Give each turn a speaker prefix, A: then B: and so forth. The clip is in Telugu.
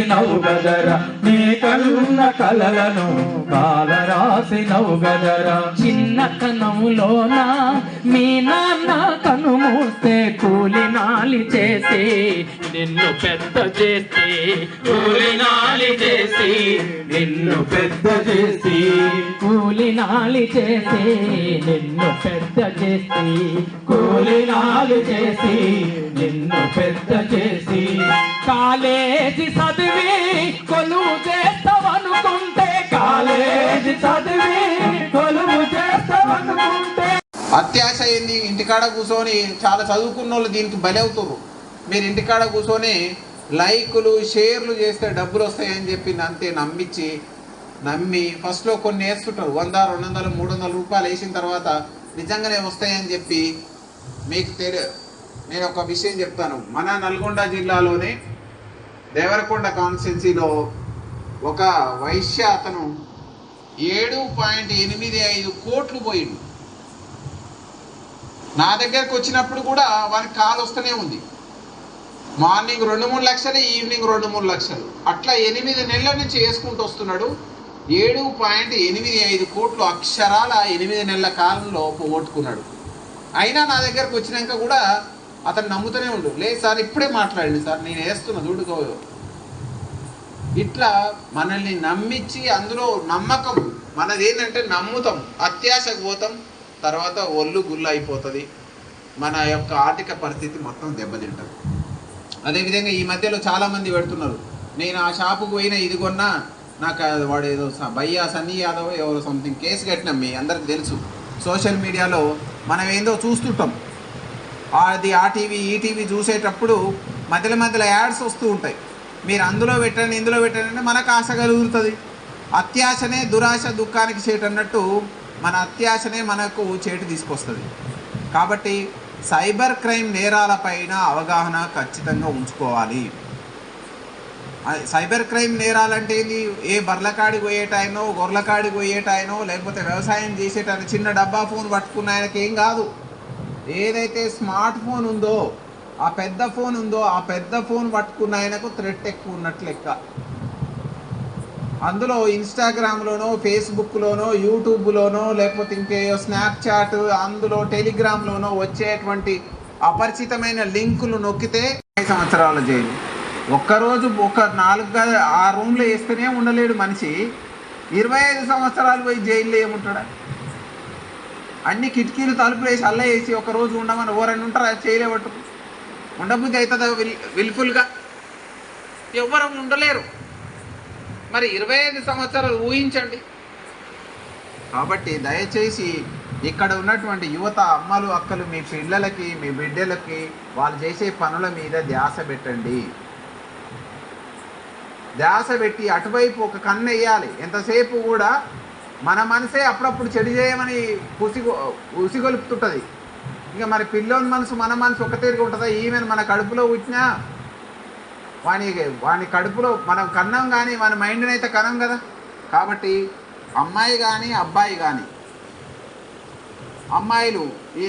A: రాసినవు గదరా నీ కన్న కలలను కాల రాసినవు గదరా
B: చిన్నతనములోన మీ నాన్న కను మూస్తే కూలి నాలి చేసి నిన్ను పెద్ద చేసి
A: కూలి నాలి చేసి నిన్ను పెద్ద చేసి.
B: కూలి నాలి చేసి నిన్ను పెద్ద చేసి
A: కూలినాలు చేసి నిన్ను పెద్ద చేసి.
B: కాలేజీ చదివి కొలువు చేస్తావనుకుంటే
A: కాలేజీ చదివి కొలువు చేస్తావనుకుంటే.
C: అత్యాశ ఏంది? ఇంటికాడ కూర్చొని చాలా చదువుకున్న వాళ్ళు దీనికి బలవుతుర్రు. మీరు ఇంటికాడ కూర్చొని లైకులు షేర్లు చేస్తే డబ్బులు వస్తాయని చెప్పి అంతే నమ్మించి నమ్మి ఫస్ట్లో కొన్ని వేస్తుంటారు. వంద రెండు వందలు మూడు వందల రూపాయలు వేసిన తర్వాత నిజంగానే వస్తాయని చెప్పి మీకు తెలియ నేను ఒక విషయం చెప్తాను. మన నల్గొండ జిల్లాలోనే దేవరకొండ కాన్స్టిట్యున్సీలో ఒక వైశ్య అతను ఏడు పాయింట్ ఎనిమిది ఐదు కోట్లు పోయిండు. నా దగ్గరకు వచ్చినప్పుడు కూడా వానికి కాల్ వస్తూనే ఉంది. మార్నింగ్ రెండు మూడు లక్షలు ఈవినింగ్ రెండు మూడు లక్షలు. అట్లా ఎనిమిది నెలల నుంచి వేసుకుంటూ వస్తున్నాడు. ఏడు పాయింట్ ఎనిమిది ఐదు కోట్లు అక్షరాల ఎనిమిది నెలల కాలంలో పోగొట్టుకున్నాడు. అయినా నా దగ్గరకు వచ్చినాక కూడా అతను నమ్ముతూనే ఉండు. లేదు సార్ ఇప్పుడే మాట్లాడండి సార్ నేను వేస్తున్నా చూడుకో ఇట్లా మనల్ని నమ్మించి అందులో నమ్మకం మనది ఏంటంటే నమ్ముతాం. అత్యాశకు పోతాం తర్వాత ఒళ్ళు గుళ్ళు అయిపోతుంది. మన యొక్క ఆర్థిక పరిస్థితి మొత్తం దెబ్బతింటుంది. అదేవిధంగా ఈ మధ్యలో చాలామంది పెడుతున్నారు. నేను ఆ షాపుకు పోయినా ఇది కొన్నా నాకు వాడు ఏదో భయ్యా సన్నీ యాదవ్ ఎవరో సంథింగ్ కేసు కట్టినాం మీ అందరికి తెలుసు. సోషల్ మీడియాలో మనం ఏందో చూస్తుంటాం. అది ఆ టీవీ ఈ టీవీ చూసేటప్పుడు మధ్యలో మధ్యలో యాడ్స్ వస్తూ ఉంటాయి. మీరు అందులో పెట్టండి ఇందులో పెట్టండి అంటే మనకు ఆశ కలుగుతుంది. అత్యాశనే దురాశ దుఃఖానికి చేటు అన్నట్టు మన అత్యాశనే మనకు చేటు తీసుకొస్తుంది. కాబట్టి సైబర్ క్రైమ్ నేరాలపైన అవగాహన ఖచ్చితంగా ఉంచుకోవాలి. సైబర్ క్రైమ్ నేరాలంటే ఏంది? ఏ బర్లకాడికి పోయేటాయనో గొర్రెకాడికి పోయేటాయనో లేకపోతే వ్యవసాయం చేసేటాయన చిన్న డబ్బా ఫోన్ పట్టుకున్న ఆయనకి ఏం కాదు. ఏదైతే స్మార్ట్ ఫోన్ ఉందో ఆ పెద్ద ఫోన్ ఉందో ఆ పెద్ద ఫోన్ పట్టుకున్న ఆయనకు థ్రెట్ ఎక్కువ ఉన్నట్లు లెక్క. అందులో ఇన్స్టాగ్రామ్లోనో ఫేస్బుక్లోనో యూట్యూబ్లోనో లేకపోతే ఇంకే స్నాప్చాట్ అందులో టెలిగ్రామ్లోనో వచ్చేటువంటి అపరిచితమైన లింకులు నొక్కితే ఐదు సంవత్సరాల జైలు. ఒక్కరోజు ఒక నాలుగు ఆ రూమ్లో వేస్తేనే ఉండలేడు మనిషి. ఇరవై ఐదు సంవత్సరాలు పోయి జైల్లో ఏముంటాడా? అన్ని కిటికీలు తలుపులు వేసి అల్ల వేసి ఒక రోజు ఉండమని ఎవరైనా ఉంటారా? చేయలే పట్టుకు. ఉండబుద్ధి అవుతుందా విల్ విల్ఫుల్గా? ఎవరు ఉండలేరు. మరి ఇరవై ఐదు సంవత్సరాలు ఊహించండి. కాబట్టి దయచేసి ఇక్కడ ఉన్నటువంటి యువత అమ్మలు అక్కలు మీ పిల్లలకి మీ బిడ్డలకి వాళ్ళు చేసే పనుల మీద ధ్యాస పెట్టండి. ధ్యాస పెట్టి అటువైపు ఒక కన్ను వేయాలి. ఎంతసేపు కూడా మన మనసే అప్పుడప్పుడు చెడు చేయమని ఉసిగొ ఉసిగొలుపుతుంటుంది. ఇక మరి పిల్లోని మనసు మన మనసు ఒక తీరుగా ఉంటుందా? ఈమెను మన కడుపులో పుట్టినా వాని వాని కడుపులో మనం కన్నాం కానీ మన మైండ్ని అయితే కనం కదా? కాబట్టి అమ్మాయి కానీ అబ్బాయి కానీ అమ్మాయిలు ఈ